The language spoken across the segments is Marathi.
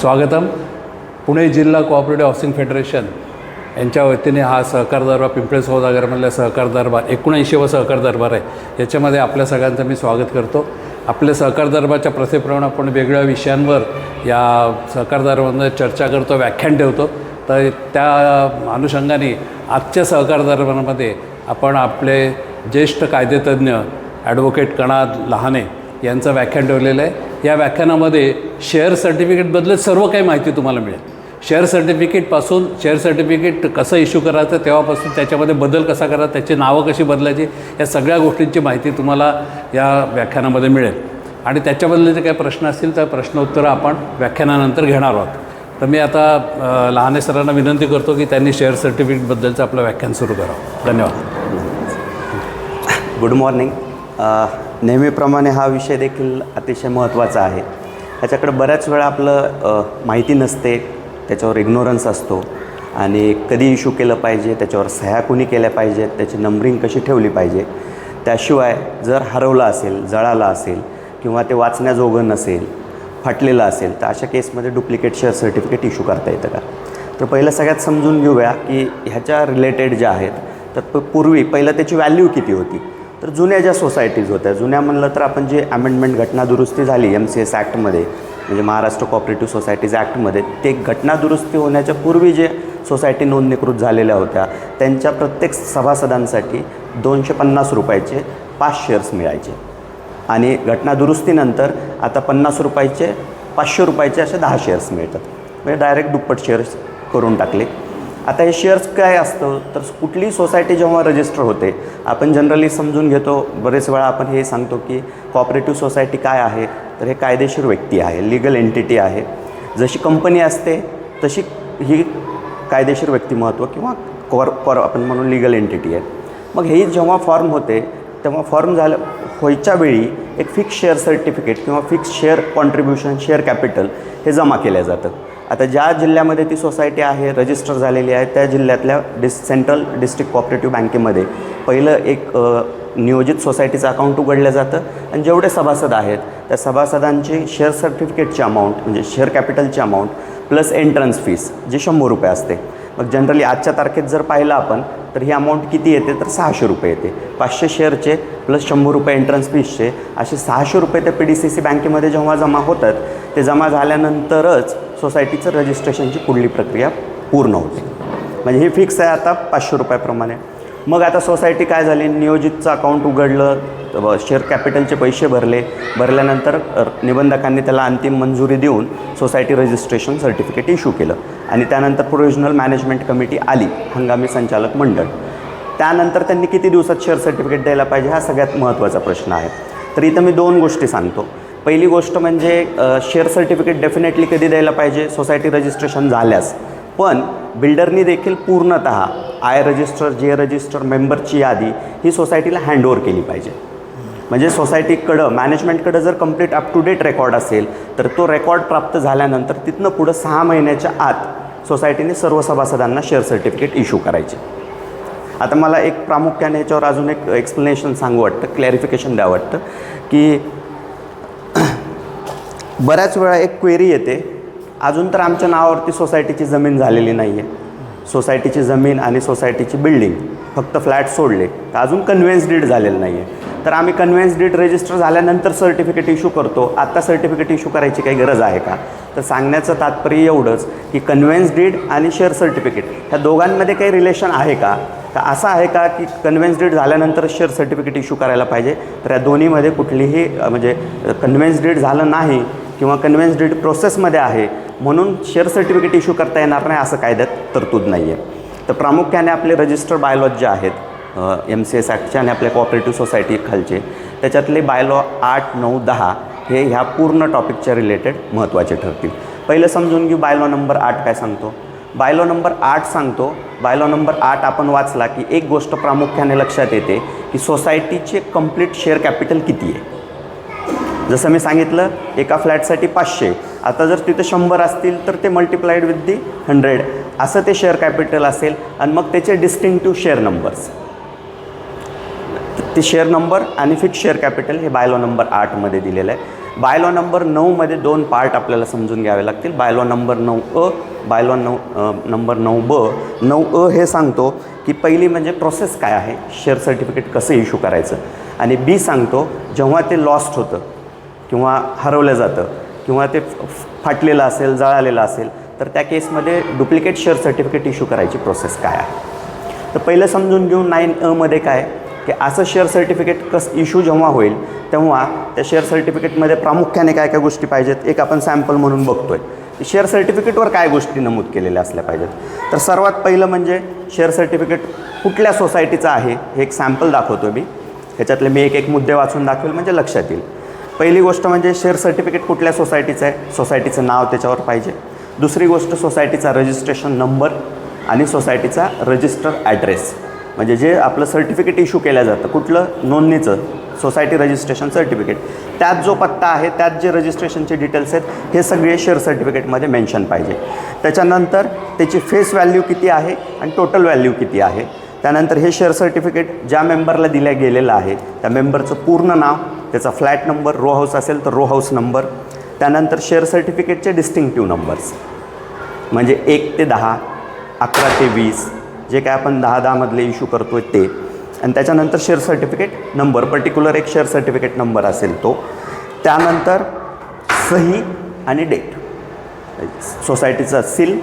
स्वागतम. पुणे जिल्हा कोऑपरेटिव्ह हाऊसिंग फेडरेशन यांच्या वतीने हा सहकार दरबार पिंपळे सौदागरमधल्या सहकार दरबार एकोणऐंशीवा सहकार दरबार आहे याच्यामध्ये आपल्या सगळ्यांचं मी स्वागत करतो. आपल्या सहकार दरबारच्या प्रथेप्रमाणे आपण वेगळ्या विषयांवर या सहकार दरबारमध्ये चर्चा करतो व्याख्यान ठेवतो. तर त्या अनुषंगाने आजच्या सहकार दरबारामध्ये आपण आपले ज्येष्ठ कायदेतज्ञ ॲडव्होकेट कणाद लहाने यांचं व्याख्यान ठेवलेलं आहे. या व्याख्यानामध्ये शेअर सर्टिफिकेटबद्दल सर्व काही माहिती तुम्हाला मिळेल. शेअर सर्टिफिकेटपासून शेअर सर्टिफिकेट कसं इश्यू करायचं तेव्हापासून त्याच्यामध्ये बदल कसा करायचा त्याची नावं कशी बदलायची या सगळ्या गोष्टींची माहिती तुम्हाला या व्याख्यानामध्ये मिळेल. आणि त्याच्याबद्दल जे काही प्रश्न असतील तर प्रश्नोत्तरं आपण व्याख्यानानंतर घेणार आहोत. तर मी आता लहाने सरांना विनंती करतो की त्यांनी शेअर सर्टिफिकेटबद्दलचं आपलं व्याख्यान सुरू करावं. धन्यवाद. गुड मॉर्निंग नेहमीप्रमाणे हा विषय देखील अतिशय महत्त्वाचा आहे. त्याच्याकडे बऱ्याच वेळा आपलं माहिती नसते त्याच्यावर इग्नोरन्स असतो आणि कधी इश्यू केलं पाहिजे त्याच्यावर सह्या कुणी केल्या पाहिजेत त्याची नंबरिंग कशी ठेवली पाहिजे त्याशिवाय जर हरवलं असेल जळालं असेल किंवा ते वाचण्याजोगं नसेल फाटलेलं असेल तर अशा केसमध्ये डुप्लिकेट शेअर सर्टिफिकेट इश्यू करता येतं का? तर पहिलं सगळ्यात समजून घेऊया की ह्याच्या रिलेटेड ज्या आहेत तर प- पूर्वी पहिलं त्याची व्हॅल्यू किती होती? तर जुन्या ज्या सोसायटीज होत्या जुन्या म्हणलं तर आपण जे अमेंडमेंट घटना दुरुस्ती झाली एम सी एस ॲक्टमध्ये म्हणजे महाराष्ट्र कॉपरेटिव्ह सोसायटीज ॲक्टमध्ये ते घटना दुरुस्ती होण्याच्या पूर्वी जे सोसायटी नोंदणीकृत झालेल्या होत्या त्यांच्या प्रत्येक सभासदांसाठी दोनशे पन्नास रुपयाचे पाच शेअर्स मिळायचे. आणि घटना दुरुस्तीनंतर आता पन्नास रुपयाचे पाचशे रुपयाचे असे दहा शेअर्स मिळतात. म्हणजे डायरेक्ट दुप्पट शेअर्स करून टाकले. आता हे शेअर्स काय असतं? तर कुठली सोसायटी जेव्हा रजिस्टर होते आपण जनरली समजून घेतो बरेच वेळा आपण हे सांगतो की कॉपरेटिव्ह सोसायटी काय आहे? तर हे कायदेशीर व्यक्ती आहे लिगल एंटिटी आहे. जशी कंपनी असते तशी ही कायदेशीर व्यक्तिमत्व किंवा कॉर कॉर आपण म्हणून लिगल एंटिटी आहे. मग हे जेव्हा फॉर्म होते तेव्हा फॉर्म झालं व्हायच्या वेळी एक फिक्स शेअर सर्टिफिकेट किंवा fix share contribution share capital हे जमा केलं जातं आता ज्या जिल्ह्यामध्ये ती सोसायटी आहे रजिस्टर झालेली आहे त्या जिल्ह्यातल्या डिस सेंट्रल डिस्ट्रिक्ट कॉपरेटिव्ह बँकेमध्ये पहिलं एक नियोजित सोसायटीचं अकाउंट उघडलं जातं आणि जेवढे सभासद आहेत त्या सभासदांची शेअर सर्टिफिकेटची अमाऊंट म्हणजे शेअर कॅपिटलची अमाऊंट प्लस एंट्रन्स फीस जी शंभर रुपये असते. मग जनरली आजच्या तारखेत जर पाहिलं आपण तर ही अमाऊंट किती येते? तर सहाशे रुपये येते. पाचशे शेअरचे प्लस शंभर रुपये एंट्रन्स फीसचे असे सहाशे रुपये त्या पी डी सी सी बँकेमध्ये जेव्हा जमा होतात ते जमा झाल्यानंतरच सोसायटीचं रजिस्ट्रेशनची पुढली प्रक्रिया पूर्ण होते. म्हणजे हे फिक्स आहे आता पाचशे रुपयाप्रमाणे. मग आता सोसायटी काय झाली? नियोजितचं अकाउंट उघडलं शेअर कॅपिटलचे पैसे भरले. भरल्यानंतर निबंधकांनी त्याला अंतिम मंजुरी देऊन सोसायटी रजिस्ट्रेशन सर्टिफिकेट इश्यू केलं. आणि त्यानंतर प्रोविजनल मॅनेजमेंट कमिटी आली हंगामी संचालक मंडळ. त्यानंतर त्यांनी किती दिवसात शेअर सर्टिफिकेट द्यायला पाहिजे हा सगळ्यात महत्त्वाचा प्रश्न आहे. तर इथं मी दोन गोष्टी सांगतो. पहिली गोष्ट म्हणजे शेअर सर्टिफिकेट डेफिनेटली कधी द्यायला पाहिजे? सोसायटी रजिस्ट्रेशन झाल्यास. पण बिल्डरनी देखील पूर्णत आय रजिस्टर जे रजिस्टर मेंबरची यादी ही सोसायटीला हँडओव्हर केली पाहिजे. म्हणजे सोसायटीकडं मॅनेजमेंटकडं जर complete up to date record असेल तर तो रेकॉर्ड प्राप्त झाल्यानंतर तिथनं पुढं सहा महिन्याच्या आत सोसायटीने सर्व सभासदांना शेअर सर्टिफिकेट इश्यू करायचे. आता मला एक प्रामुख्याने याच्यावर अजून एक एक्सप्लेनेशन सांगू वाटतं क्लॅरिफिकेशन द्यावं वाटतं की बऱ्याच वेळा एक क्वेरी येते. अजून तर आमच्या नावावरती सोसायटीची जमीन झालेली नाही आहे सोसायटीची जमीन आणि सोसायटीची बिल्डिंग फक्त फ्लॅट सोडले. तर अजून कन्व्हेन्स डीड झालेलं नाही आहे तर आम्ही कन्व्हेन्स डीड रजिस्टर झाल्यानंतर सर्टिफिकेट इश्यू करतो. आत्ता सर्टिफिकेट इश्यू करायची काही गरज आहे का? तर सांगण्याचं तात्पर्य एवढंच की कन्व्हेन्स डीड आणि शेअर सर्टिफिकेट ह्या दोघांमध्ये काही रिलेशन आहे का? तर असं आहे का की कन्व्हेन्स डीड झाल्यानंतर शेअर सर्टिफिकेट इश्यू करायला पाहिजे? तर या दोन्हीमध्ये कुठलीही म्हणजे कन्व्हेन्स डीड झालं नाही किंवा कन्व्हेन्स डीड प्रोसेसमध्ये आहे म्हणून शेअर सर्टिफिकेट इश्यू करता येणार नाही असं कायद्यात तरतूद नाही आहे तर प्रामुख्याने आपले रजिस्टर बायलॉज जे आहेत एम सी एस ॲक्टचे आणि आपल्या कॉपरेटिव्ह सोसायटी खालचे त्याच्यातले बायलॉ आठ नऊ दहा हे ह्या पूर्ण टॉपिकच्या रिलेटेड महत्त्वाचे ठरतील. पहिलं समजून घेऊ बायलॉ नंबर आठ काय सांगतो. बायलॉ नंबर आठ सांगतो. बायलॉ नंबर आठ आपण वाचला की एक गोष्ट प्रामुख्याने लक्षात येते की सोसायटीचे कंप्लीट शेअर कॅपिटल किती आहे? जसं मी सांगितलं एका फ्लॅटसाठी पाचशे. आता जर तिथे शंभर असतील तर ते मल्टिप्लाईड विथ दी हंड्रेड असं ते शेअर कॅपिटल असेल आणि मग त्याचे डिस्टिंक्टिव्ह शेअर नंबर्स ते शेअर नंबर आणि फिक्स शेअर कॅपिटल हे बायलॉ नंबर आठमध्ये दिलेलं आहे. बायलॉ नंबर नऊमध्ये दोन पार्ट आपल्याला समजून घ्यावे लागतील. बायलॉ नंबर नऊ अ बायलॉ नऊ नंबर नऊ ब. नऊ अ हे सांगतो की पहिली म्हणजे प्रोसेस काय आहे? शेअर सर्टिफिकेट कसं इश्यू करायचं? आणि बी सांगतो जेव्हा ते लॉस्ट होतं किंवा हरवलं जातं किंवा ते फ- फाटलेलं असेल जळालेलं असेल तर त्या केसमध्ये डुप्लिकेट शेअर सर्टिफिकेट इश्यू करायची प्रोसेस काय आहे? तर पहिलं समजून घेऊन नाईन अमध्ये काय की असं शेअर सर्टिफिकेट कस इश्यू जेव्हा होईल तेव्हा त्या शेअर सर्टिफिकेटमध्ये प्रामुख्याने काय काय गोष्टी पाहिजेत? एक आपण सॅम्पल म्हणून बघतोय. शेअर सर्टिफिकेटवर काय गोष्टी नमूद केलेल्या असल्या पाहिजेत? तर सर्वात पहिलं म्हणजे शेअर सर्टिफिकेट कुठल्या सोसायटीचं आहे? हे एक सॅम्पल दाखवतो मी. ह्याच्यातले मी एक एक मुद्दे वाचून दाखवेल म्हणजे लक्षात येईल. पहिली गोष्ट म्हणजे शेअर सर्टिफिकेट कुठल्या सोसायटीचं आहे? सोसायटीचं नाव त्याच्यावर पाहिजे. दुसरी गोष्ट सोसायटीचा रजिस्ट्रेशन नंबर आणि सोसायटीचा रजिस्टर ॲड्रेस म्हणजे जे आपलं सर्टिफिकेट इश्यू केलं जातं कुठलं? नोंदणीचं. सोसायटी रजिस्ट्रेशन सर्टिफिकेट त्यात जो पत्ता आहे त्यात जे रजिस्ट्रेशनचे डिटेल्स आहेत हे सगळे शेअर सर्टिफिकेटमध्ये मेन्शन पाहिजे. त्याच्यानंतर त्याची फेस व्हॅल्यू किती आहे आणि टोटल व्हॅल्यू किती आहे? त्यानंतर हे शेअर सर्टिफिकेट ज्या मेंबरला दिल्या गेलेलं आहे त्या मेंबरचं पूर्ण नाव त्याचा फ्लॅट नंबर रो हाऊस असेल तर रो हाऊस नंबर त्यानंतर शेअर सर्टिफिकेटचे डिस्टिंक्टिव्ह नंबर्स म्हणजे एक ते दहा अकरा ते वीस जे काय आपण दहा दहामधले इश्यू करतो आहे ते. आणि त्याच्यानंतर शेअर सर्टिफिकेट नंबर पर्टिक्युलर एक शेअर सर्टिफिकेट नंबर असेल तो. त्यानंतर सही आणि डेट सोसायटीचा सील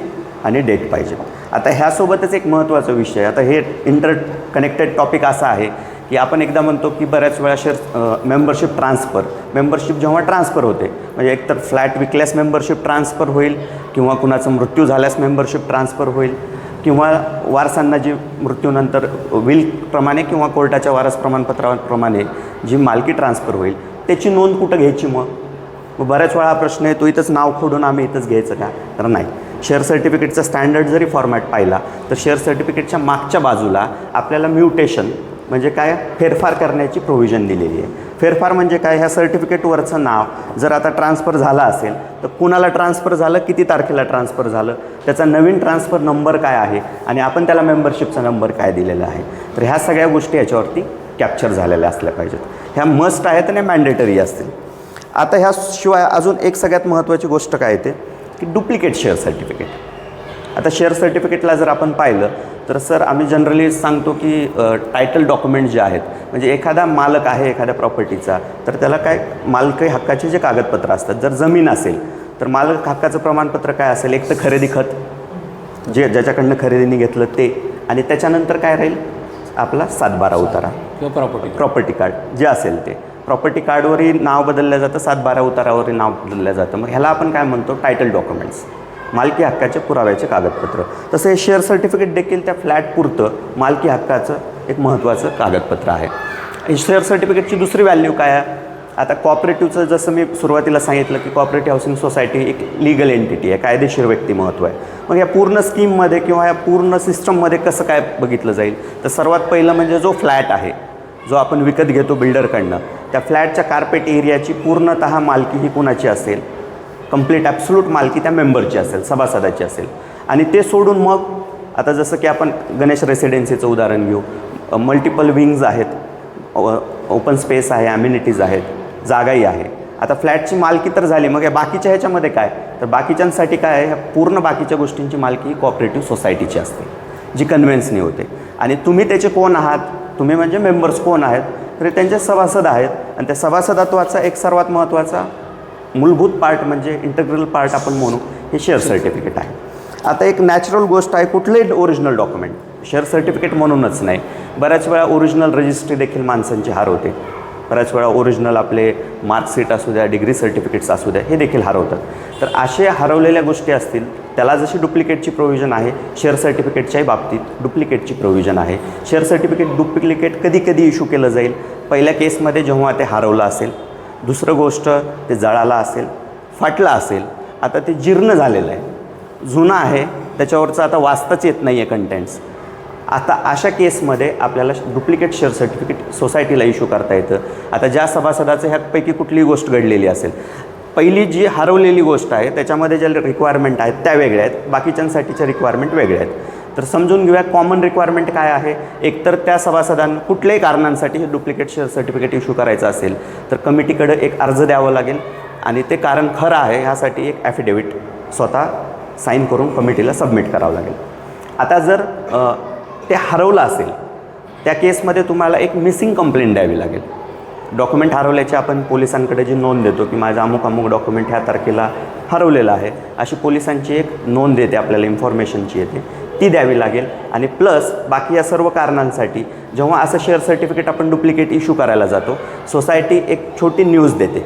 आणि डेट पाहिजे. आता ह्यासोबतच एक महत्त्वाचा विषय आता हे इंटर कनेक्टेड टॉपिक असा आहे की आपण एकदा म्हणतो की बऱ्याच वेळा शेअर मेंबरशिप ट्रान्सफर मेंबरशिप जेव्हा ट्रान्सफर होते म्हणजे एकतर फ्लॅट विकल्यास मेंबरशिप ट्रान्सफर होईल किंवा कुणाचा मृत्यू झाल्यास मेंबरशिप ट्रान्सफर होईल किंवा वारसांना जी मृत्यूनंतर विलप्रमाणे किंवा कोर्टाच्या वारस प्रमाणपत्राप्रमाणे जी मालकी ट्रान्सफर होईल त्याची नोंद कुठं घ्यायची मग? मग बऱ्याच वेळा हा प्रश्न येतो इथंच नाव खोडून आम्ही इथंच घ्यायचं का? तर नाही. शेअर सर्टिफिकेटचा स्टँडर्ड जरी फॉर्मॅट पाहिला तर शेअर सर्टिफिकेटच्या मागच्या बाजूला आपल्याला म्युटेशन म्हणजे काय? फेरफार करण्याची प्रोव्हिजन दिलेली आहे. फेरफार म्हणजे काय? ह्या सर्टिफिकेटवरचं नाव जर आता ट्रान्सफर झाला असेल तर कुणाला ट्रान्सफर झालं? किती तारखेला ट्रान्सफर झालं? त्याचा नवीन ट्रान्सफर नंबर काय आहे? आणि आपण त्याला मेंबरशिपचा नंबर काय दिलेला आहे? तर ह्या सगळ्या गोष्टी याच्यावरती कॅप्चर झालेल्या असल्या पाहिजेत. ह्या मस्ट आहेत आणि मॅन्डेटरी असतील. आता ह्याशिवाय अजून एक सगळ्यात महत्त्वाची गोष्ट काय येते की डुप्लिकेट शेअर सर्टिफिकेट. आता शेअर सर्टिफिकेटला जर आपण पाहिलं तर सर आम्ही जनरली सांगतो की टायटल डॉक्युमेंट जे आहेत म्हणजे एखादा मालक आहे एखाद्या प्रॉपर्टीचा तर त्याला काय मालकी हक्काचे जे कागदपत्र असतात जर जमीन असेल तर मालक हक्काचं प्रमाणपत्र काय असेल? एक तर खरेदी खत जे ज्याच्याकडनं खरेदीने घेतलं ते आणि त्याच्यानंतर काय राहील? आपला सातबारा उतारा. किंवा प्रॉपर्टी प्रॉपर्टी कार्ड जे असेल ते. प्रॉपर्टी कार्डवरही नाव बदललं जातं सात बारा उतारावरही नाव बदललं जातं. मग ह्याला आपण काय म्हणतो? टायटल डॉक्युमेंट्स मालकी हक्काचे पुराव्याचे कागदपत्र. तसं हे शेअर सर्टिफिकेट देखील त्या फ्लॅट पुरतं. मालकी हक्काचं एक महत्त्वाचं कागदपत्र आहे. हे शेअर सर्टिफिकेटची दुसरी व्हॅल्यू काय आहे? आता कॉपरेटिव्हचं जसं मी सुरुवातीला सांगितलं की कॉपरेटिव्ह हाऊसिंग सोसायटी एक लिगल एंटिटी आहे. कायदेशीर व्यक्तिमत्व आहे. मग या पूर्ण स्कीममध्ये किंवा या पूर्ण सिस्टममध्ये कसं काय बघितलं जाईल? तर सर्वात पहिलं म्हणजे जो फ्लॅट आहे जो आपण विकत घेतो बिल्डरकडनं त्या फ्लॅटच्या कार्पेट एरियाची पूर्णतः मालकी ही कुणाची असेल? कंप्लीट ॲब्सोल्यूट मालकी त्या मेंबरची असेल सभासदाची असेल. आणि ते सोडून मग आता जसं की आपण गणेश रेसिडेन्सीचं उदाहरण घेऊ. मल्टिपल विंग्ज आहेत. ओपन स्पेस आहे ॲम्युनिटीज आहेत. जागाही आहे. आता फ्लॅटची मालकी तर झाली. मग या बाकीच्या ह्याच्यामध्ये काय? तर बाकीच्यांसाठी काय आहे? ह्या पूर्ण बाकीच्या गोष्टींची मालकी ही कॉपरेटिव्ह सोसायटीची असते जी कन्व्हेन्सनी होते. आणि तुम्ही त्याचे कोण आहात? तुम्ही म्हणजे मेंबर्स कोण आहेत? तरी त्यांचे सभासद आहेत. आणि त्या सभासदत्वाचा एक सर्वात महत्त्वाचा मूलभूत पार्ट म्हणजे इंटग्रल पार्ट आपण म्हणू हे शेअर सर्टिफिकेट आहे. आता एक नॅचरल गोष्ट आहे कुठलंही ओरिजिनल डॉक्युमेंट शेअर सर्टिफिकेट म्हणूनच नाही. बऱ्याच वेळा ओरिजिनल रजिस्ट्री देखील माणसांची हरवते बऱ्याच वेळा ओरिजिनल आपले मार्कशीट असू द्या डिग्री सर्टिफिकेट्स असू द्या हे देखील हरवतात तर असे हरवलेल्या गोष्टी असतील त्याला जशी डुप्लिकेटची प्रोव्हिजन आहे शेअर सर्टिफिकेटच्याही बाबतीत डुप्लिकेटची प्रोव्हिजन आहे. शेअर सर्टिफिकेट डुप्लिकेट कधी कधी इशू केलं जाईल? पहिल्या केसमध्ये जेव्हा ते हरवलं असेल दुसरं गोष्ट ते जळालं असेल फाटलं असेल आता ते जीर्ण झालेलं आहे. जुनं आहे त्याच्यावरचं आता वाचताच येत नाही आहे कंटेंट्स आता अशा केसमध्ये आपल्याला डुप्लिकेट शेअर सर्टिफिकेट सोसायटीला इश्यू करता येतं. आता ज्या सभासदाचं ह्यापैकी कुठलीही गोष्ट घडलेली असेल पहिली जी हरवलेली गोष्ट आहे त्याच्यामध्ये ज्या रिक्वायरमेंट आहेत त्या वेगळ्या आहेत. बाकीच्यांसाठीच्या रिक्वायरमेंट वेगळ्या आहेत. तर समजून घेऊया कॉमन रिक्वायरमेंट काय आहे? एकतर त्या सभासदांना कुठल्याही कारणांसाठी हे डुप्लिकेट शेअर सर्टिफिकेट इश्यू करायचं असेल तर कमिटीकडे एक अर्ज द्यावा लागेल. आणि ते कारण खरं आहे ह्यासाठी एक ॲफिडेविट स्वतः साईन करून कमिटीला सबमिट करावं लागेल. आता जर ते हरवलं असेल त्या केसमध्ये तुम्हाला एक मिसिंग कंप्लेंट द्यावी लागेल. डॉक्युमेंट हरवल्याची आपण पोलिसांकडे जी नोंद देतो की माझा अमुक अमुक डॉक्युमेंट ह्या तारखेला हरवलेलं आहे अशी पोलिसांची एक नोंद येते आपल्याला इन्फॉर्मेशनची येते. ती द्यावी लागेल आणि प्लस बाकी या सर्व कारणांसाठी जेव्हा असं शेअर सर्टिफिकेट आपण डुप्लिकेट इश्यू करायला जातो सोसायटी एक छोटी न्यूज देते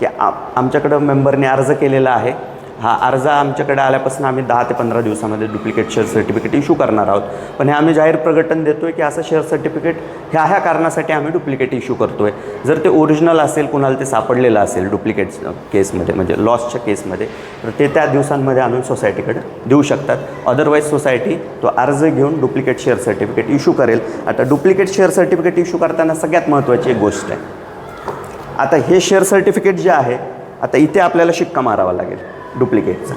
की आ आमच्याकडं मेंबरने अर्ज केलेला आहे. हा अर्ज आमच्याकडे आल्यापासून आम्ही दहा ते पंधरा दिवसामध्ये डुप्लिकेट शेअर सर्टिफिकेट इशू करणार आहोत. पण हे आम्ही जाहीर प्रकटन देतो आहे की असं शेअर सर्टिफिकेट ह्या ह्या कारणासाठी आम्ही डुप्लिकेट इश्यू करतो आहे जर ते ओरिजिनल असेल कुणाला ते सापडलेलं असेल डुप्लिकेट केसमध्ये म्हणजे लॉसच्या केसमध्ये तर ते त्या दिवसांमध्ये आणून सोसायटीकडे देऊ शकतात. अदरवाईज सोसायटी तो अर्ज घेऊन डुप्लिकेट शेअर सर्टिफिकेट इशू करेल. आता डुप्लिकेट शेअर सर्टिफिकेट इशू करताना सगळ्यात महत्त्वाची एक गोष्ट आहे. आता हे शेअर सर्टिफिकेट जे आहे आता इथे आपल्याला शिक्का मारावा लागेल. डुप्लिकेटचा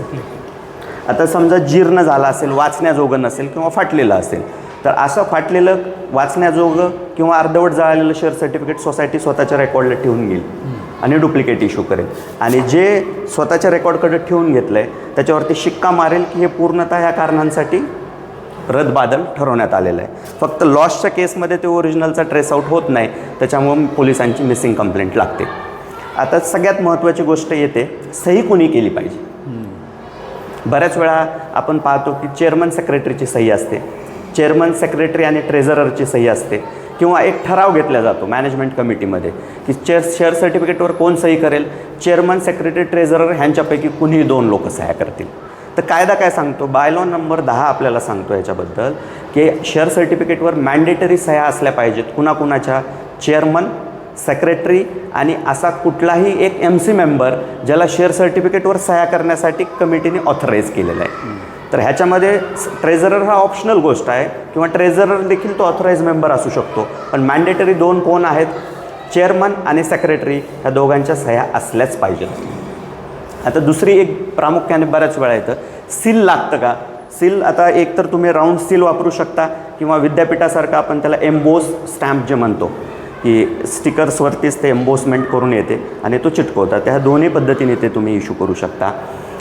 आता समजा जीर्ण झाला असेल वाचण्याजोगं नसेल किंवा फाटलेलं असेल तर असं फाटलेलं वाचण्याजोगं किंवा अर्धवट जळालेलं शेअर सर्टिफिकेट सोसायटी स्वतःच्या रेकॉर्डला ठेवून घेईल आणि डुप्लिकेट इश्यू करेल. आणि जे स्वतःच्या रेकॉर्डकडे ठेवून घेतलं आहे त्याच्यावरती शिक्का मारेल की हे पूर्णतः ह्या कारणांसाठी रद्दबादल ठरवण्यात आलेलं आहे. फक्त लॉसच्या केसमध्ये ते ओरिजिनलचा ट्रेस आउट होत नाही त्याच्यामुळं पोलिसांची मिसिंग कंप्लेंट लागते. आता सगळ्यात महत्त्वाची गोष्ट येते सही कुणी केली पाहिजे? बऱ्याच वेळा आपण पाहतो की चेअरमन सेक्रेटरीची सही असते चेअरमन सेक्रेटरी आणि ट्रेझररची सही असते किंवा एक ठराव घेतला जातो मॅनेजमेंट कमिटीमध्ये की चेअर शेअर सर्टिफिकेटवर कोण सही करेल? चेअरमन सेक्रेटरी ट्रेझरर ह्यांच्यापैकी कुणीही दोन लोक सह्या करतील. तर कायदा काय सांगतो? बायलॉ नंबर दहा आपल्याला सांगतो याच्याबद्दल की शेअर सर्टिफिकेटवर मॅन्डेटरी सह्या असल्या पाहिजेत कुणाकुणाच्या? चेअरमन सेक्रेटरी आणि असा कुठलाही एक एम सी मेंबर ज्याला शेअर सर्टिफिकेटवर सह्या करण्यासाठी कमिटीने ऑथराईज केलेला आहे. तर ह्याच्यामध्ये ट्रेझरर हा ऑप्शनल गोष्ट आहे किंवा ट्रेझरर देखील तो ऑथराईज मेंबर असू शकतो. पण मॅन्डेटरी दोन कोण आहेत? चेअरमन आणि सेक्रेटरी ह्या दोघांच्या सह्या असल्याच पाहिजेत. आता दुसरी एक प्रामुख्याने बऱ्याच वेळा येतं. सील लागतं का? सील आता एकतर तुम्ही राऊंड सील वापरू शकता किंवा विद्यापीठासारखं आपण त्याला एम्बोस स्टॅम्प जे म्हणतो. की स्टिकर्सवरतीच ते एम्बोसमेंट करून येते आणि तो चिटकवता त्या दोन्ही पद्धतीने ते तुम्ही इश्यू करू शकता.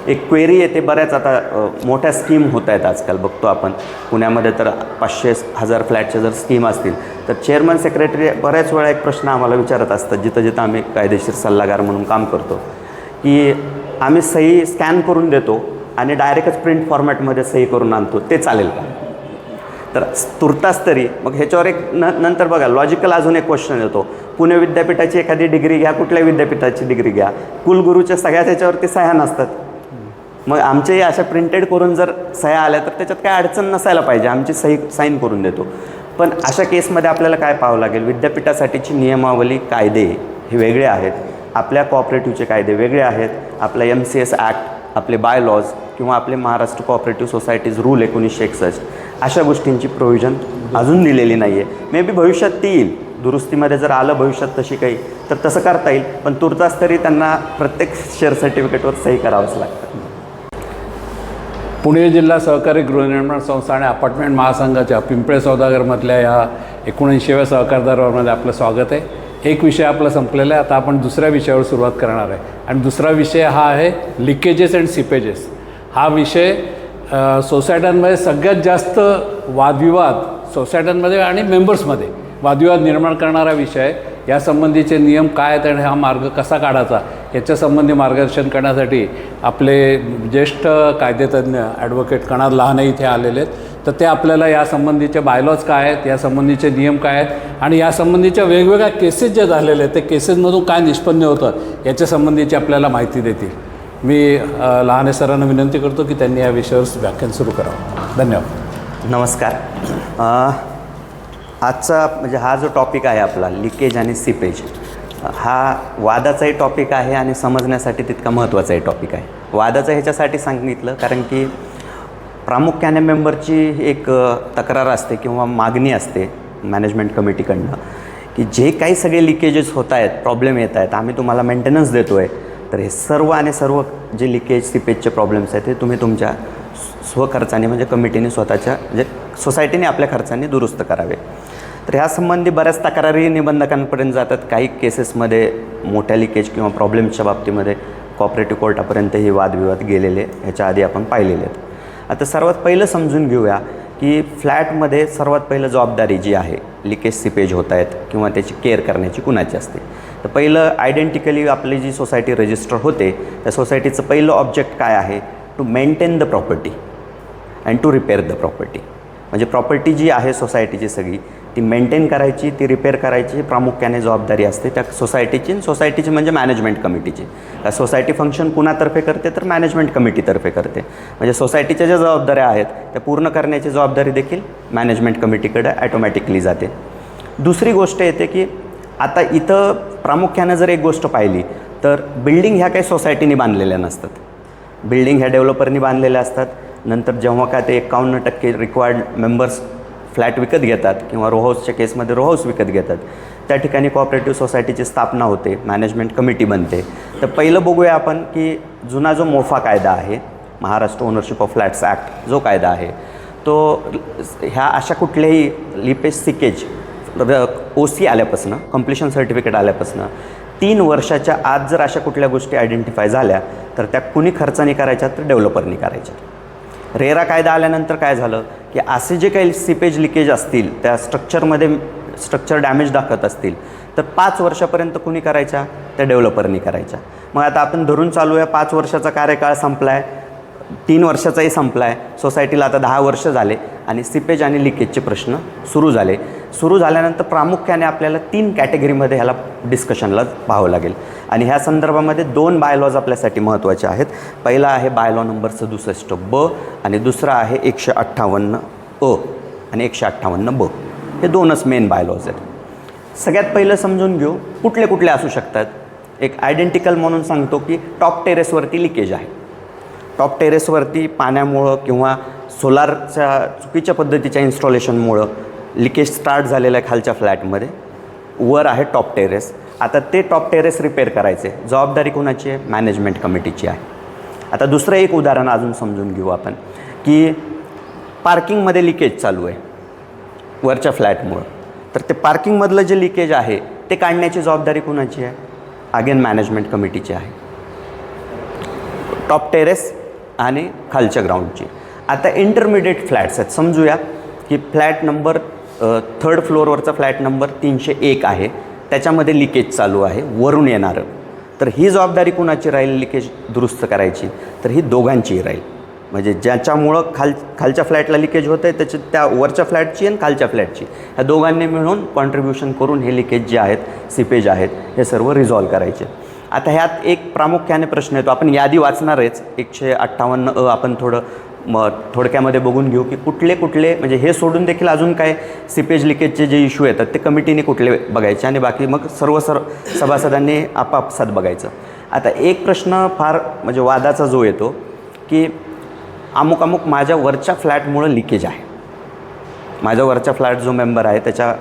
एक क्वेरी येते बऱ्याच आता मोठ्या स्कीम होत आहेत आजकाल. बघतो आपण पुण्यामध्ये तर पाचशे हजार फ्लॅटच्या जर स्कीम असतील तर चेअरमन सेक्रेटरी बऱ्याच वेळा एक प्रश्न आम्हाला विचारत असतात जिथं जिथं आम्ही कायदेशीर सल्लागार म्हणून काम करतो की आम्ही सही स्कॅन करून देतो आणि डायरेक्टच प्रिंट फॉर्मॅटमध्ये सही करून आणतो. ते चालेल का? तर तुर्तास तरी मग ह्याच्यावर एक न नंतर बघा लॉजिकल अजून एक क्वेश्चन येतो. पुणे विद्यापीठाची एखादी डिग्री घ्या कुठल्या विद्यापीठाची डिग्री घ्या. कुलगुरूच्या सगळ्या त्याच्यावरती सह्या नसतात. मग आमच्याही अशा प्रिंटेड करून जर सह्या आल्या तर त्याच्यात काय अडचण नसायला पाहिजे. आमची सही साईन करून देतो. पण अशा केसमध्ये आपल्याला काय पाहावं लागेल? विद्यापीठासाठीची नियमावली कायदे हे वेगळे आहेत. आपल्या कॉपरेटिव्हचे कायदे वेगळे आहेत. आपला एम सी एस ॲक्ट आपले बाय लॉज किंवा आपले महाराष्ट्र कोऑपरेटिव्ह सोसायटीज रूल एकोणीसशे एकसष्ट. अशा गोष्टींची प्रोव्हिजन अजून दिलेली नाही आहे मे बी भविष्यात ती येईल. दुरुस्तीमध्ये जर आलं भविष्यात तशी काही तर तसं करता येईल. पण तुर्तास तरी त्यांना प्रत्येक शेअर सर्टिफिकेटवर सही करावंच लागतं. पुणे जिल्हा सहकारी गृहनिर्माण संस्था आणि अपार्टमेंट महासंघाच्या पिंपळे सौदागरमधल्या या एकोणऐंशीव्या सहकार दरबारमध्ये आपलं स्वागत आहे. एक विषय आपला संपलेला आहे. आता आपण दुसऱ्या विषयावर सुरुवात करणार आहे. आणि दुसरा विषय हा आहे लिकेजेस अँड सिपेजेस हा विषय सोसायट्यांमध्ये सगळ्यात जास्त वादविवाद सोसायट्यांमध्ये आणि मेंबर्समध्ये वादविवाद निर्माण करणारा विषय यासंबंधीचे नियम काय आहेत आणि हा मार्ग कसा काढायचा याच्यासंबंधी मार्गदर्शन करण्यासाठी आपले ज्येष्ठ कायदेतज्ञ ॲडव्होकेट कणाद लहाने इथे आलेले आहेत. तर ते आपल्याला यासंबंधीचे बायलॉज काय आहेत यासंबंधीचे नियम काय आहेत आणि यासंबंधीच्या वेगवेगळ्या केसेस जे झालेले आहेत ते केसेसमधून काय निष्पन्न होतं याच्यासंबंधीची आपल्याला माहिती देतील. मी लहाने सरांना विनंती करतो की त्यांनी या विषयावर व्याख्यान सुरू करावं. धन्यवाद. नमस्कार. आजचा म्हणजे हा जो टॉपिक आहे आपला लिकेज आणि सिपेज हा वादाचाही टॉपिक आहे आणि समजण्यासाठी तितका महत्त्वाचाही टॉपिक आहे. वादाचं ह्याच्यासाठी सांगितलं कारण की प्रामुख्याने मेंबरची एक तक्रार असते किंवा मागणी असते मॅनेजमेंट कमिटीकडनं की जे काही सगळे लिकेजेस होत आहेत प्रॉब्लेम येत आहेत आम्ही तुम्हाला मेंटेनन्स देतो आहे तर हे सर्व आणि सर्व जे लिकेज सिपेजचे प्रॉब्लेम्स आहेत ते तुम्ही तुमच्या स्व- स्वखर्चाने म्हणजे कमिटीने स्वतःच्या म्हणजे सोसायटीने आपल्या खर्चाने दुरुस्त करावे. तर ह्यासंबंधी बऱ्याच तक्रारी निबंधकांपर्यंत जातात. काही केसेसमध्ये मोठ्या लिकेज किंवा प्रॉब्लेम्सच्या बाबतीमध्ये कॉपरेटिव्ह कोर्टापर्यंत हे वादविवाद गेलेले ह्याच्या आधी आपण पाहिलेले आहेत. आता सर्वात पहिलं समजून घेऊया की फ्लॅटमध्ये सर्वात पहिलं जबाबदारी जी आहे लिकेज सिपेज होत आहेत किंवा त्याची केअर करण्याची कुणाची असते. तर पहिलं आयडेंटिकली आपली जी सोसायटी रजिस्टर होते त्या सोसायटीचं पहिलं ऑब्जेक्ट काय आहे? To maintain the property and to repair the property म्हणजे प्रॉपर्टी जी आहे सोसायटीची सगळी ती मेंटेन करायची ती रिपेअर करायची प्रामुख्याने जबाबदारी असते त्या सोसायटीची सोसायटीची म्हणजे मॅनेजमेंट कमिटीची त्या सोसायटी फंक्शन कुणातर्फे करते तर मॅनेजमेंट कमिटीतर्फे करते. म्हणजे सोसायटीच्या ज्या जबाबदाऱ्या आहेत त्या पूर्ण करण्याची जबाबदारी देखील मॅनेजमेंट कमिटीकडे ॲटोमॅटिकली जाते. दुसरी गोष्ट येते की आता इथं प्रामुख्यानं जर एक गोष्ट पाहिली तर बिल्डिंग ह्या काही सोसायटीने बांधलेल्या नसतात. बिल्डिंग ह्या डेव्हलपरनी बांधलेल्या असतात. नंतर जेव्हा काय ते एकावन्न टक्के रिक्वायर्ड मेंबर्स फ्लॅट विकत घेतात किंवा रो हाऊसच्या केसमध्ये रो हाऊस विकत घेतात त्या ठिकाणी कॉपरेटिव्ह सोसायटीची स्थापना होते मॅनेजमेंट कमिटी बनते. तर पहिलं बघूया आपण की जुना जो मोफा कायदा आहे Maharashtra ownership of flats act जो कायदा आहे तो ह्या अशा कुठल्याही लिपेज सिकेज ओ सी आल्यापासून कम्प्लिशन सर्टिफिकेट आल्यापासून तीन वर्षाच्या आत जर अशा कुठल्या गोष्टी आयडेंटिफाय झाल्या तर त्या कुणी खर्चाने करायच्या तर डेव्हलपरनी करायच्या. रेरा कायदा आल्यानंतर काय झालं की असे जे काही सिपेज लिकेज असतील त्या स्ट्रक्चरमध्ये स्ट्रक्चर डॅमेज दाखवत असतील तर पाच वर्षापर्यंत कुणी करायच्या? त्या डेव्हलपरनी करायच्या. मग आता आपण धरून चालू आहे पाच वर्षाचा कार्यकाळ संपला आहे तीन वर्षाचाही संपला आहे सोसायटीला आता दहा वर्ष झाले आणि सिपेज आणि लिकेजचे प्रश्न सुरू झाले. सुरू झाल्यानंतर प्रामुख्याने आपल्याला तीन कॅटेगरीमध्ये ह्याला डिस्कशनला पाहावं लागेल. आणि ह्या संदर्भामध्ये दोन बायलॉज आपल्यासाठी महत्त्वाचे आहेत. पहिला आहे बायलॉ नंबर सदुसष्ट ब आणि दुसरा आहे एकशे अठ्ठावन्न अ आणि एकशे अठ्ठावन्न ब. हे दोनच मेन बायलॉज आहेत. सगळ्यात पहिलं समजून घेऊ कुठले कुठले असू शकतात? एक आयडेंटिकल म्हणून सांगतो की टॉप टेरेसवरती लिकेज आहे. टॉप टेरेसवरती पाण्यामुळं किंवा सोलारच्या चुकीच्या पद्धतीच्या इन्स्टॉलेशनमुळं लिकेज स्टार्ट झालेलं आहे खालच्या फ्लॅटमध्ये. वर आहे टॉप टेरेस. आता ते टॉप टेरेस रिपेअर करायचे. जबाबदारी कोणाची आहे? मॅनेजमेंट कमिटीची आहे. आता दुसरं एक उदाहरण अजून समजून घेऊ आपण की पार्किंगमध्ये लिकेज चालू आहे वरच्या फ्लॅटमुळं. तर ते पार्किंगमधलं जे लिकेज आहे ते काढण्याची जबाबदारी कुणाची आहे? अगेन मॅनेजमेंट कमिटीची आहे. टॉप टेरेस आणि खालच्या ग्राउंडची आता इंटरमिडिएट फ्लॅट्स आहेत. समजूया की फ्लॅट नंबर थर्ड फ्लोअरवरचा फ्लॅट नंबर तीनशे एक आहे. त्याच्यामध्ये लिकेज चालू आहे. वरून येणारं. तर ही जबाबदारी कुणाची राहील? लिकेज दुरुस्त करायची. तर ही दोघांचीही राहील. म्हणजे ज्याच्यामुळं खाल खालच्या फ्लॅटला लिकेज होतं आहे त्याच्या त्या वरच्या फ्लॅटची आणि खालच्या फ्लॅटची ह्या दोघांनी मिळून कॉन्ट्रीब्युशन करून हे लिकेज जे आहेत सिपेज आहेत हे सर्व रिझॉल्व करायचे. आता ह्यात एक प्रामुख्याने प्रश्न येतो. आपण यादी वाचणारच. एकशे अठ्ठावन्न अ आपण थोडं म थोडक्यामध्ये बघून घेऊ की कुठले कुठले म्हणजे हे सोडून देखील अजून काय सिपेज लिकेजचे जे इश्यू येतात ते कमिटीने कुठले बघायचे आणि बाकी मग सर्व सर सभासदांनी आपापसात बघायचं. आता एक प्रश्न फार म्हणजे वादाचा जो येतो की अमुक अमुक माझ्या वरच्या फ्लॅटमुळं लिकेज आहे. माझ्या वरच्या फ्लॅट जो मेंबर आहे त्याच्या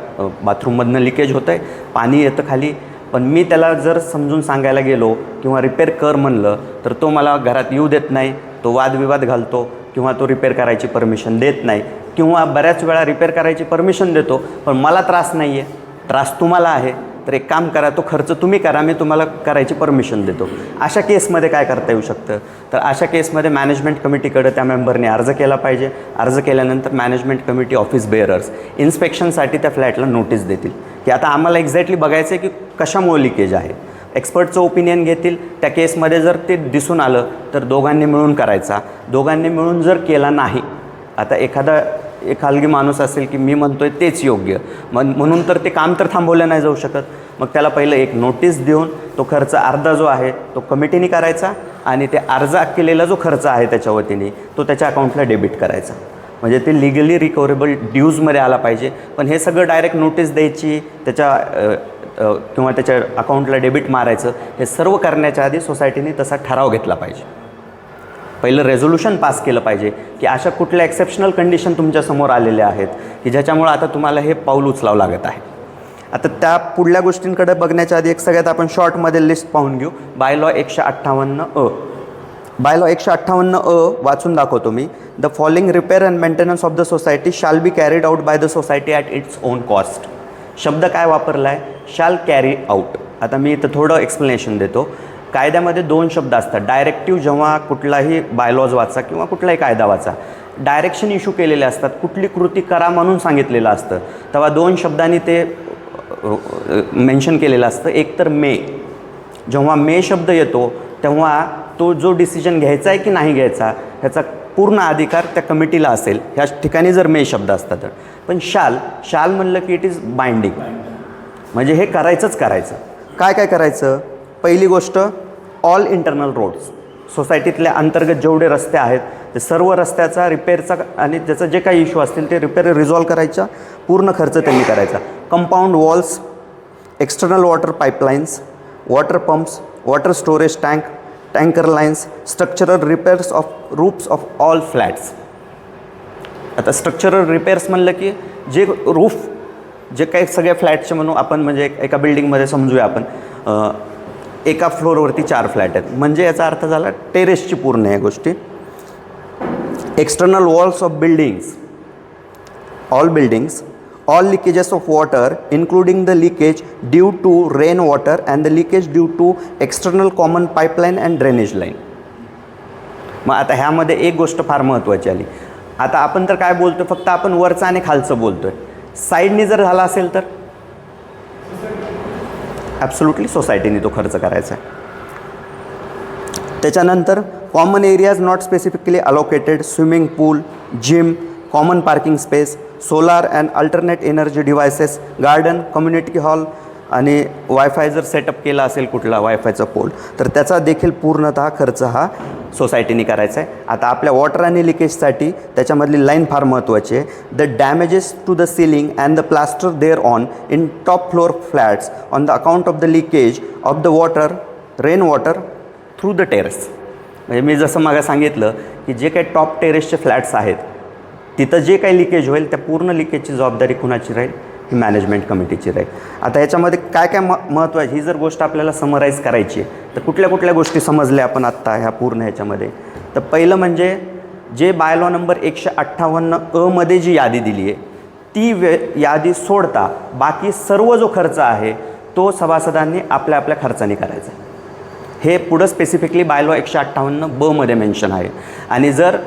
बाथरूममधनं लिकेज होतं आहे पाणी येतं खाली पण मी त्याला जर समजून सांगायला गेलो किंवा रिपेअर कर म्हणलं तर तो मला घरात येऊ देत नाही तो वादविवाद घालतो किंवा तो रिपेअर करायची परमिशन देत नाही किंवा बऱ्याच वेळा रिपेअर करायची परमिशन देतो पण मला त्रास नाही आहे त्रास तुम्हाला आहे तर एक काम करा तो खर्च तुम्ही करा मी तुम्हाला करायची परमिशन देतो. अशा केसमध्ये काय करता येऊ शकतं? तर अशा केसमध्ये मॅनेजमेंट कमिटीकडे त्या मेंबरने अर्ज केला पाहिजे. अर्ज केल्यानंतर मॅनेजमेंट कमिटी ऑफिस बेअरर्स इन्स्पेक्शनसाठी त्या फ्लॅटला नोटीस देतील. की आता आम्हाला एक्झॅक्टली बघायचं आहे की कशामुळे लिकेज आहे. एक्सपर्टचं ओपिनियन घेतील. त्या केसमध्ये जर ते दिसून आलं तर दोघांनी मिळून करायचा. दोघांनी मिळून जर केला नाही आता एखादा एक खालगी माणूस असेल की मी म्हणतो आहे तेच योग्य. मग म्हणून तर ते काम तर थांबवलं नाही जाऊ शकत. मग त्याला पहिलं एक नोटीस देऊन तो खर्च अर्धा जो आहे तो कमिटीने करायचा आणि ते अर्ज केलेला जो खर्च आहे त्याच्या वतीने तो त्याच्या अकाउंटला डेबिट करायचा. म्हणजे ते लिगली रिकवरेबल ड्यूजमध्ये आला पाहिजे. पण हे सगळं डायरेक्ट नोटीस द्यायची त्याच्या किंवा त्याच्या अकाउंटला डेबिट मारायचं हे सर्व करण्याच्या आधी सोसायटीने तसा ठराव घेतला पाहिजे. पहिलं रेझोल्युशन पास केलं पाहिजे की अशा कुठल्या एक्सेप्शनल कंडिशन तुमच्यासमोर आलेल्या आहेत की ज्याच्यामुळं आता तुम्हाला हे पाऊल उचलावं लागत आहे. आता त्या पुढल्या गोष्टींकडे बघण्याच्या आधी एक सगळ्यात आपण शॉर्टमध्ये लिस्ट पाहून घेऊ. बायलॉ एकशे अठ्ठावन्न अ. बायलॉ एकशे अठ्ठावन्न अ वाचून दाखवतो मी. The following repair and maintenance of the society shall be carried out by the society at its own cost शब्द काय वापरला आहे शाल कॅरी आऊट आता मी इथं थोडं एक्सप्लेनेशन देतो. कायद्यामध्ये दोन शब्द असतात. डायरेक्टिव्ह जेव्हा कुठलाही बायलॉज वाचा किंवा कुठलाही कायदा वाचा डायरेक्शन इश्यू केलेले असतात. कुठली कृती करा म्हणून सांगितलेलं असतं. तेव्हा दोन शब्दांनी ते मेन्शन केलेलं असतं. एक तर मे. जेव्हा मे शब्द येतो तेव्हा तो जो डिसिजन घ्यायचा आहे की नाही घ्यायचा ह्याचा पूर्ण अधिकार त्या कमिटीला असेल. ह्या ठिकाणी जर मे शब्द असता तर. पण शाल शाल म्हणलं की इट इज बाइंडिंग म्हणजे हे करायचंच करायचं. काय काय करायचं? पहिली गोष्ट ऑल इंटरनल रोड्स सोसायटीतल्या अंतर्गत जेवढे रस्ते आहेत ते सर्व रस्त्याचा रिपेअरचा आणि त्याचा जे काही इश्यू असतील ते रिपेअर रिझॉल्व करायचा पूर्ण खर्च त्यांनी करायचा. Compound walls external water pipelines water pumps water storage tank tanker lines structural repairs of roofs of all flats आता स्ट्रक्चरल रिपेअर्स म्हणलं की जे रूफ जे काही सगळ्या फ्लॅटचे म्हणू आपण म्हणजे एका बिल्डिंगमध्ये समजूया आपण एका फ्लोअरवरती चार फ्लॅट आहेत. म्हणजे याचा अर्थ झाला टेरेसची पूर्ण आहे गोष्टी. External walls of buildings all buildings all leakages of water, including the leakage due to rainwater and the leakage due to external common pipeline and drainage line. मग आता ह्यामध्ये एक गोष्ट फार महत्त्वाची आली. आता आपण तर काय बोलतोय? फक्त आपण वरचं आणि खालचं बोलतोय. साईडनी जर झाला असेल तर? ॲब्सोल्युटली सोसायटीने तो खर्च करायचा आहे. त्याच्यानंतर common areas not specifically allocated swimming pool gym common parking space solar and alternate energy devices garden community hall आणि वायफाय जर सेटअप केला असेल कुठला वायफायचा पोल तर त्याचा देखील पूर्णतः खर्च हा सोसायटीने करायचा आहे. आता आपल्या वॉटर आणि लिकेजसाठी त्याच्यामधली लाईन फार महत्त्वाची आहे. The damages to the ceiling and the plaster there on in top floor flats on the account of the leakage of the water rain water through the terrace म्हणजे मी जसं मागं सांगितलं की जे काही टॉप टेरेसचे फ्लॅट्स आहेत तिथं जे काही लिकेज होईल त्या पूर्ण लिकेजची जबाबदारी कुणाची राहील? ही मॅनेजमेंट कमिटीची राहील. आता याच्यामध्ये काय काय म महत्त्वाची ही जर गोष्ट आपल्याला समराईज करायची आहे तर कुठल्या कुठल्या गोष्टी समजल्या आपण आत्ता ह्या पूर्ण ह्याच्यामध्ये? तर पहिलं म्हणजे जे बायलॉ नंबर एकशे अठ्ठावन्न अमध्ये जी यादी दिली आहे ती वे यादी सोडता बाकी सर्व जो खर्च आहे तो सभासदांनी आपल्या आपल्या खर्चाने करायचा. आहे हे पुढं स्पेसिफिकली बायलॉ एकशे अठ्ठावन्न बमध्ये मेन्शन आहे. आणि जर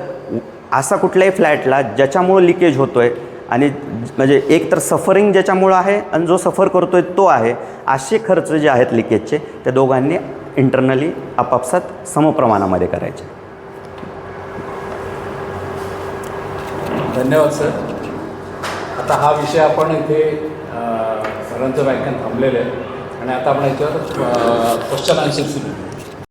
असा कुठल्याही फ्लॅटला ज्याच्यामुळं लिकेज होतो आहे आणि म्हणजे एक तर सफरिंग ज्याच्यामुळं आहे आणि जो सफर करतो आहे तो आहे असे खर्च जे आहेत लिकेजचे त्या दोघांनी इंटरनली आपापसात समप्रमाणामध्ये करायचे. धन्यवाद सर. आता हा विषय आपण इथे सरांचं व्याख्यान थांबलेलं आहे. आणि आता आपण याच्यावर क्वेश्चन आन्सर सुरू